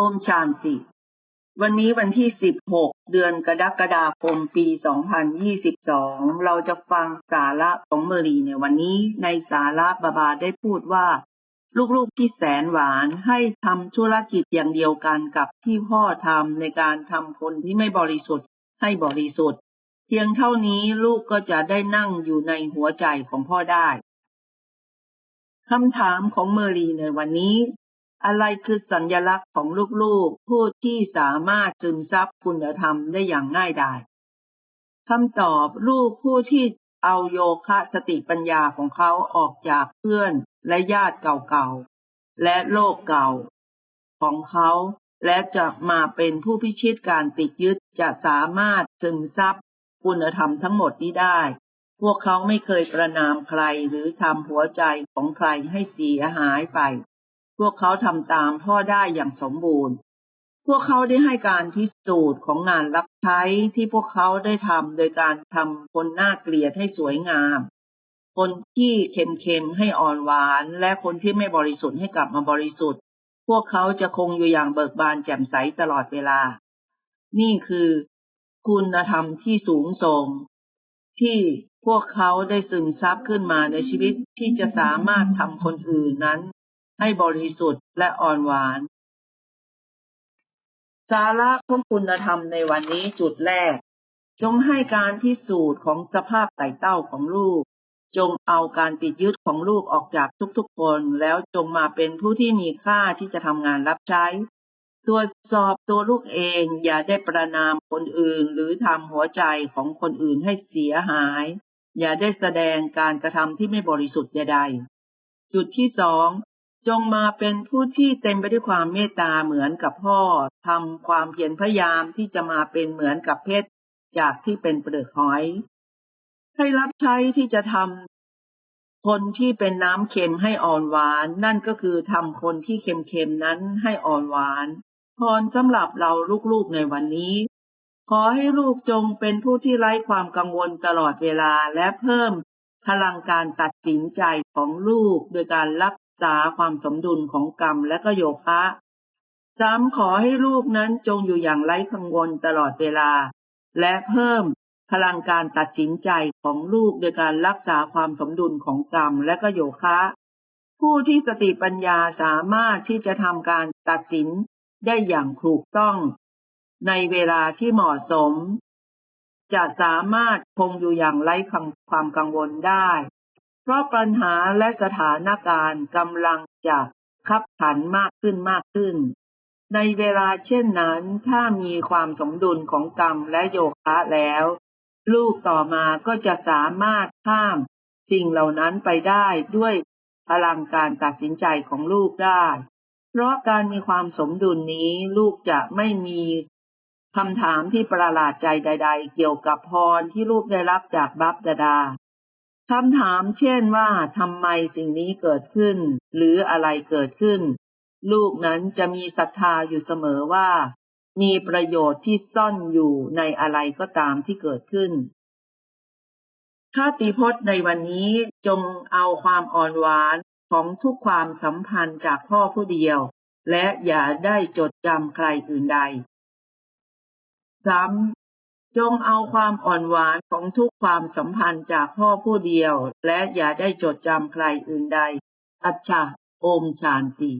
โอมชานติ วันนี้วันที่ 16 เดือนกรกฎาคมปี 2022 เราจะฟังสาระของเมรีในวันนี้ในสาระบาบาได้พูดว่า ลูกๆที่แสนหวานให้ทำธุรกิจอย่างเดียวกันกับที่พ่อทำในการทำคนที่ไม่บริสุทธิ์ ให้บริสุทธิ์ เพียงเท่านี้ลูกก็จะได้นั่งอยู่ในหัวใจของพ่อได้คำถามของเมรีในวันนี้ อะไรคือสัญลักษณ์ของลูกๆ ผู้ที่สามารถซึมซับคุณธรรมได้อย่างง่ายดายคำตอบลูกผู้ที่เอาโยคะสติปัญญาของเขาออกจากเพื่อนและญาติเก่าๆ และโลกเก่าของเขาและจะมาเป็นผู้พิชิตการติดยึดจะสามารถซึมซับคุณธรรมทั้งหมดนี้ได้ พวกเขาไม่เคยประนามใครหรือทำหัวใจของใครให้เสียหายไป พวกเขาทำตามพ่อได้อย่างสมบูรณ์ พวกเขาได้ให้การพิสูจน์ของงานรับใช้ที่พวกเขาได้ทำโดยการทำคนหน้าเกลียดให้สวยงาม คนที่เค็มๆให้อ่อนหวาน และคนที่ไม่บริสุทธิ์ให้กลับมาบริสุทธิ์ พวกเขาจะคงอยู่อย่างเบิกบานแจ่มใสตลอดเวลา นี่คือคุณธรรมที่สูงส่ง ที่พวกเขาได้ซึมซับขึ้นมาในชีวิตที่จะสามารถทำคนอื่นนั้น ให้บริสุทธิ์และอ่อนหวาน สาระของคุณธรรมในวันนี้จุดแรก จงให้การพิสูจน์ของสภาพไต่เต้าของลูก จงเอาการติดยึดของลูกออกจากทุกๆคน แล้วจงมาเป็นผู้ที่มีค่าที่จะทำงานรับใช้ตรวจสอบตัวลูกเองอย่าได้ประนามคนอื่น หรือทำหัวใจของคนอื่นให้เสียหาย อย่าได้แสดงการกระทำที่ไม่บริสุทธิ์ใดๆจุดที่สอง จงมาเป็นผู้ที่เต็มไปด้วยความเมตตาเหมือนกับพ่อทำความเพียรพยายามที่จะมาเป็นเหมือนกับเพชรจากที่เป็นเปลือกหอย ให้รับใช้ที่จะทำคนที่เป็นน้ำเค็มให้อ่อนหวาน นั่นก็คือทำคนที่เค็มๆนั้นให้อ่อนหวานพรสำหรับเราลูกๆในวันนี้ ขอให้ลูกจงเป็นผู้ที่ไร้ความกังวลตลอดเวลาและเพิ่มพลังการตัดสินใจของลูกโดยการรัก ษาความสมดุลของกรรมและก็โยคะสามขอให้ลูกนั้นจงอยู่อย่างไร้กังวลตลอดเวลา และเพิ่มพลังการตัดสินใจของลูกโดยการรักษาความสมดุลของกรรมและก็โยคะ ผู้ที่สติปัญญาสามารถที่จะทำการตัดสินได้อย่างถูกต้อง ในเวลาที่เหมาะสม จะสามารถคงอยู่อย่างไร้ความกังวลได้ เพราะปัญหาและสถานการณ์กำลังจะขับขันมากขึ้นมากขึ้น ในเวลาเช่นนั้น ถ้ามีความสมดุลของกรรมและโยคะแล้ว ลูกต่อมาก็จะสามารถข้ามสิ่งเหล่านั้นไปได้ด้วยพลังการตัดสินใจของลูกได้ เพราะการมีความสมดุลนี้ลูกจะไม่มีคำถามที่ประหลาดใจใด ๆ เกี่ยวกับพรที่ลูกได้รับจากบัพดา คำถามเช่นว่าทำไมสิ่งนี้เกิดขึ้น หรืออะไรเกิดขึ้น ลูกนั้นจะมีศรัทธาอยู่เสมอว่า มีประโยชน์ที่ซ่อนอยู่ในอะไรก็ตามที่เกิดขึ้นข้าติพจน์ในวันนี้จงเอาความอ่อนหวานของทุกความสัมพันธ์จากพ่อผู้เดียว และอย่าได้จดจำใครอื่นใด ซ้ จงเอาความอ่อนหวานของทุกความสัมพันธ์จากพ่อผู้เดียว และอย่าได้จดจำใครอื่นใดอัจฉาโอมชานติ